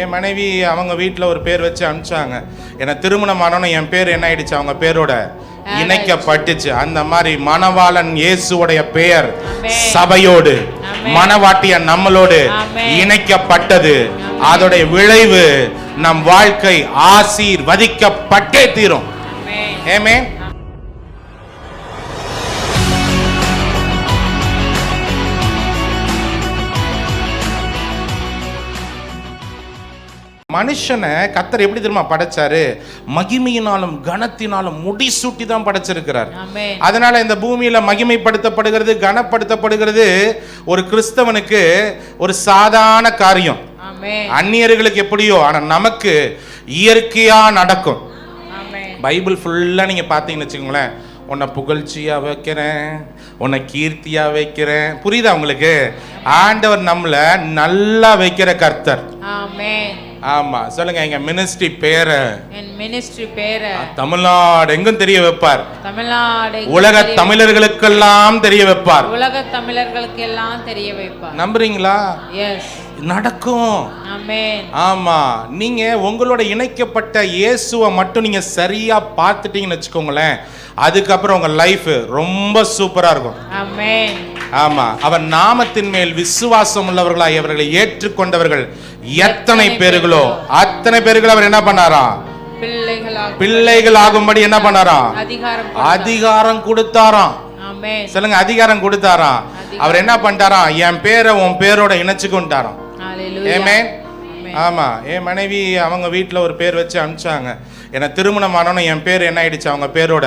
என் மனைவி அவங்க வீட்டில் ஒரு பேர் வச்சு அனுப்பிச்சாங்க ஏன்னா திருமணம் ஆனோன்னு என் பேர் என்ன ஆயிடுச்சு அவங்க பேரோட இணைக்கப்பட்டுச்சு அந்த மாதிரி மணவாளன் இயேசுவுடைய பெயர். சபையோடு. மணவாட்டிய நம்மளோடு. இணைக்கப்பட்டது அதோடைய விளைவு நம் வாழ்க்கை ஆசீர்வதிக்கப்பட்டே தீரும். ஏமே மனுஷனை கத்தர் எப்படி தெரியுமா படைச்சாரு? மகிமையினாலும் கனத்தினாலும் முடிசூட்டி தான் படைச்சிருக்கிறார். அதனால இந்த பூமியில மகிமைப்படுத்தப்படுகிறது கனப்படுத்தப்படுகிறது ஒரு கிறிஸ்தவனுக்கு ஒரு சாதாரண காரியம். அந்நியர்களுக்கு எப்படியோ ஆனா நமக்கு இயற்கையா நடக்கும். பைபிள் ஃபுல்லா நீங்க பார்த்தீங்கன்னு வச்சுக்கோங்களேன். உன்னை புகழ்ச்சியா வைக்கிறேன் உன்னை கீர்த்தியா வைக்கிறேன். புரியுதா உங்களுக்கு? ஆண்டவர் நம்மளை நல்லா வைக்கிற கர்த்தர். Amen. ஆமா சொல்லுங்க எங்க மினிஸ்ட்ரி பேரை. என் மினிஸ்ட்ரி பேரை. தமிழ்நாடு எங்கும் தெரிய வைப்பார். தமிழ்நாடு உலக தமிழர்களுக்கெல்லாம் தெரிய வைப்பார். உலக தமிழர்களுக்கு எல்லாம் தெரிய வைப்பார். நம்புறீங்களா? எஸ் நடக்கும். ஆமா நீங்க உங்களோட இணைக்கப்பட்ட இயேசுவை மட்டும் நீங்க சரியா பார்த்துட்டீங்கன்னு வச்சுக்கோங்களேன் அதுக்கப்புறம் உங்க லைஃப் ரொம்ப சூப்பரா இருக்கும். ஆமென் ஆமா. அவர் நாமத்தின் மேல் விசுவாசம் உள்ளவர்களாய் அவர்களை ஏற்றுக்கொண்டவர்கள் எத்தனை பேர்களோ அத்தனை பேர்கள் அவர் என்ன பண்ணாராம் பிள்ளைகளாக பிள்ளைகள் ஆகும்படி என்ன பண்ணாராம் அதிகாரம் கொடுத்தாராம். சொல்லுங்க அதிகாரம் கொடுத்தாராம். அவர் என்ன பண்ணிட்டாராம் என் பேரை உன் பேரோட இணைச்சுக்கொண்டாராம் ஆமென். ஆமா. என் மனைவி அவங்க வீட்டில் ஒரு பேர் வச்சு அனுப்பிச்சாங்க ஏன்னா திருமணம் ஆனோன்னு என் பேர் என்ன ஆயிடுச்சு? அவங்க பேரோட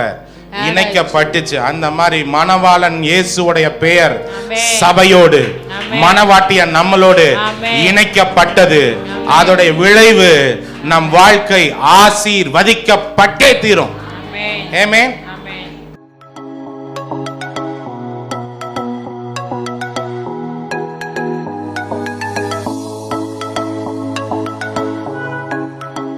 இணைக்கப்பட்டுச்சு. அந்த மாதிரி மணவாளன் இயேசுவுடைய பெயர். சபையோடு. மணவாட்டிய நம்மளோடு. இணைக்கப்பட்டது. அதோடைய விளைவு நம் வாழ்க்கை ஆசீர்வதிக்கப்பட்டே தீரும். ஏமே